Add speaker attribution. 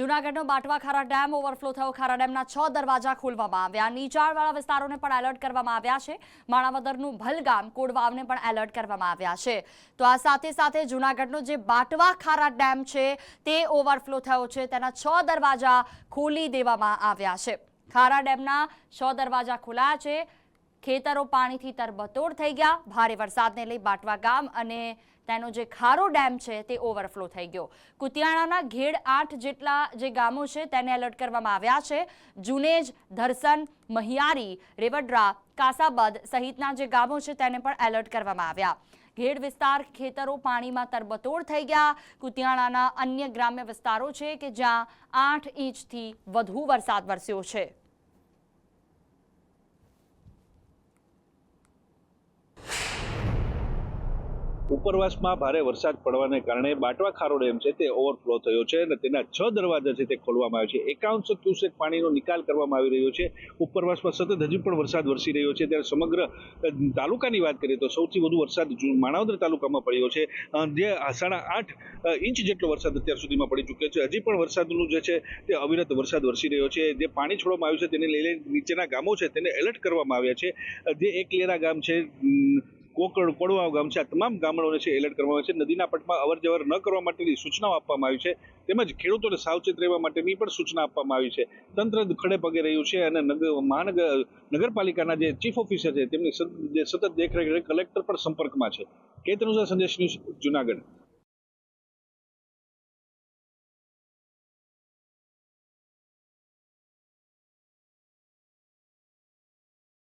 Speaker 1: જૂનાગઢનો બાટવાખારા dam, overflow થયો ખારા ડેમના છ દરવાજા ખોલવામાં આવ્યા. નીચાણવાળા વિસ્તારોને પણ એલર્ટ કરવામાં આવ્યા છે. માણાવદરનું ભલગામ, કોડવાવને પણ એલર્ટ કરવામાં આવ્યા છે. તો આ સાથે સાથે જૂનાગઢનો જે બાટવા ખારા ડેમ છે, તે ઓવરફ્લો થયો છે. તેના છ દરવાજા ખોલી દેવામાં આવ્યા છે. ખારા ડેમના છ દરવાજા ખોલ્યા છે. ખેતરો પાણીથી તરબતોડ થઈ ગયા. ભારે વરસાદને લઈ બાટવા ગામ અને તેનો જે ખારો ડેમ છે તે ઓવરફ્લો થઈ ગયો. કુતિયાણાના ઘેડ આઠ જેટલા જે ગામો છે તેને એલર્ટ કરવામાં આવ્યા છે. જુનેજ, ધરસન, મહિયારી, રેવડરા, કાસાબદ સહિતના જે ગામો છે તેને પણ એલર્ટ કરવામાં આવ્યા. ઘેડ વિસ્તાર ખેતરો પાણીમાં તરબતોડ થઈ ગયા. કુતિયાણાના અન્ય ગ્રામ્ય વિસ્તારો છે કે જ્યાં આઠ ઇંચથી વધુ વરસાદ વરસ્યો છે.
Speaker 2: ઉપરવાસમાં ભારે વરસાદ પડવાને કારણે બાટવા ખારો ડેમ છે તે ઓવરફ્લો થયો છે અને તેના છ દરવાજા છે તે ખોલવામાં આવ્યા છે. એકાવનસો ક્યુસેક પાણીનો નિકાલ કરવામાં આવી રહ્યો છે. ઉપરવાસમાં સતત હજી પણ વરસાદ વરસી રહ્યો છે. ત્યારે સમગ્ર તાલુકાની વાત કરીએ તો સૌથી વધુ વરસાદ માણાવદર તાલુકામાં પડ્યો છે. જે સાડા આઠ ઇંચ જેટલો વરસાદ અત્યાર સુધીમાં પડી ચૂક્યો છે. હજી પણ વરસાદનું જે છે તે અવિરત વરસાદ વરસી રહ્યો છે. જે પાણી છોડવામાં આવ્યું છે તેને લઈને નીચેના ગામો છે તેને એલર્ટ કરવામાં આવ્યા છે. જે એક લેરા ગામ છે કોકડ કોડવાવ ગામ છે આ તમામ ગામડાઓને છે એલર્ટ કરવામાં આવે છે. નદીના પટમાં અવર જવર ન કરવા માટેની સૂચનાઓ આપવામાં આવી છે. તેમજ ખેડૂતોને સાવચેત રહેવા માટેની પણ સૂચના આપવામાં આવી છે. તંત્ર ખડે પગે રહ્યું છે અને નગર મહાનગર નગરપાલિકાના જે ચીફ ઓફિસર છે તેમની સતત દેખરેખ કલેક્ટર પણ સંપર્કમાં છે. કેતનુસા સંદેશ ન્યૂઝ જુનાગઢ.